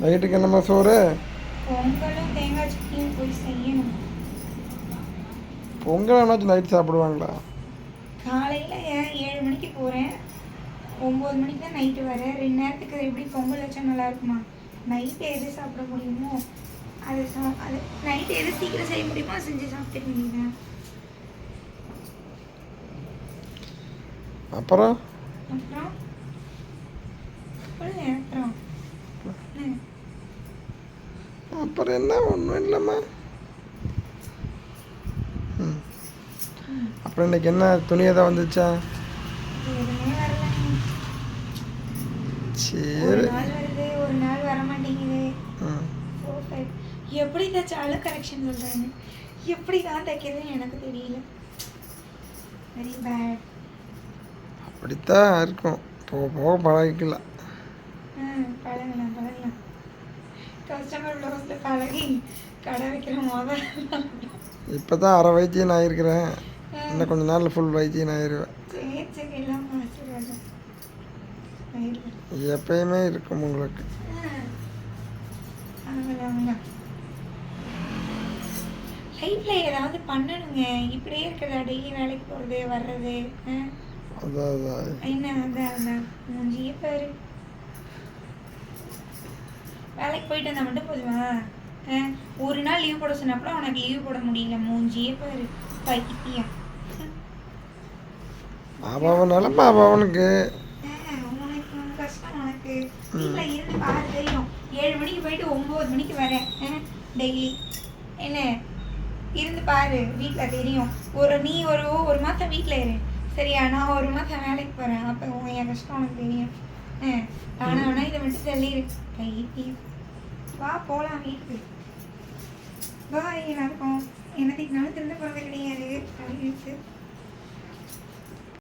நைட்டுக்கு என்னம்மா சோறு? பொங்கல் என்னாச்சும் நைட் சாப்பிடுவாங்களா? காலையில் ஏழு மணிக்கு போகிறேன் ஒம்பது மணிக்கு தான் நைட்டு வரேன் ரெண்டு நேரத்துக்கு எப்படி பொங்கல் வச்சா நல்லா இருக்குமா? நைட்டு எது சாப்பிட முடியுமோ அது சா அது நைட்டு எது சீக்கிரம் செய்ய முடியுமோ செஞ்சு சாப்பிட்டுக்க வேண்டியதான் அப்புறம்? அப்புறம் சொல்லுங்க அப்புறம் என்ன? அப்புறம் என்ன? ஒன்றும் இல்லைம்மா. ம். அப்புறம் இன்னைக்கு என்ன துணி ஏதாவது வந்துச்சா? சரி. நாள் வருது ஒரு நாள் வர மாட்டேங்குது. ம். So sad. எப்படி தைச்சாலும் கரெக்ஷன் சொல்கிறாங்க எப்படி தான் தைக்கிறதுன்னு எனக்கு தெரியல. வெரி பேட் அப்படித்தான் இருக்கும். போக போக பழகிக்கலாம். பழகலாம் பழகலாம். கஸ்டமர் ப்ளவுஸில் பழகி கடை வைக்கிற முதல். இப்போ தான் அரை வைத்தியம் ஆகிருக்கிறேன் இன்னும் கொஞ்ச நாளில் ஃபுல் வைத்தியம் ஆயிடுவேன். எப்பயுமே இருக்கும் உங்களுக்கு. லைஃப்ல ஏதாவது பண்ணணுங்க. இப்படியே இருக்கிறதா? டெய்லி வேலைக்கு போகிறது வர்றது? அதான் அதான். என்ன அதான் அதான். மூஞ்சியே பாரு. வேலைக்கு போயிட்டு வந்தா மட்டும் போதுமா? ஒரு நாள் லீவ் போட சொன்னப்பல உனக்கு லீவ் போட முடியல. மூஞ்சியே பாரு பைத்தியம். அவனுக்கு ஆ, உனக்கு உன் கஷ்டம் உனக்கு. வீட்டில் இருந்து பாரு தெரியும். ஏழு மணிக்கு போயிட்டு ஒம்பது மணிக்கு வரேன் டெய்லி என்ன? இருந்து பாரு வீட்டில் தெரியும். ஒரு நீ ஒரு ஒரு மாதம் வீட்டில் இரு. சரியா? நான் ஒரு மாதம் வேலைக்கு போகிறேன் அப்போ உன் என் கஷ்டம் உனக்கு தெரியும். ஆனால் வேணா இதை மட்டும் சொல்லிடு பைத்தியம். வா போகலாம் வீட்டுக்கு. பாய் எல்லாருக்கும். என்ன திட்டினாலும் திருந்த போகிறது கிடையாது அப்படின்னு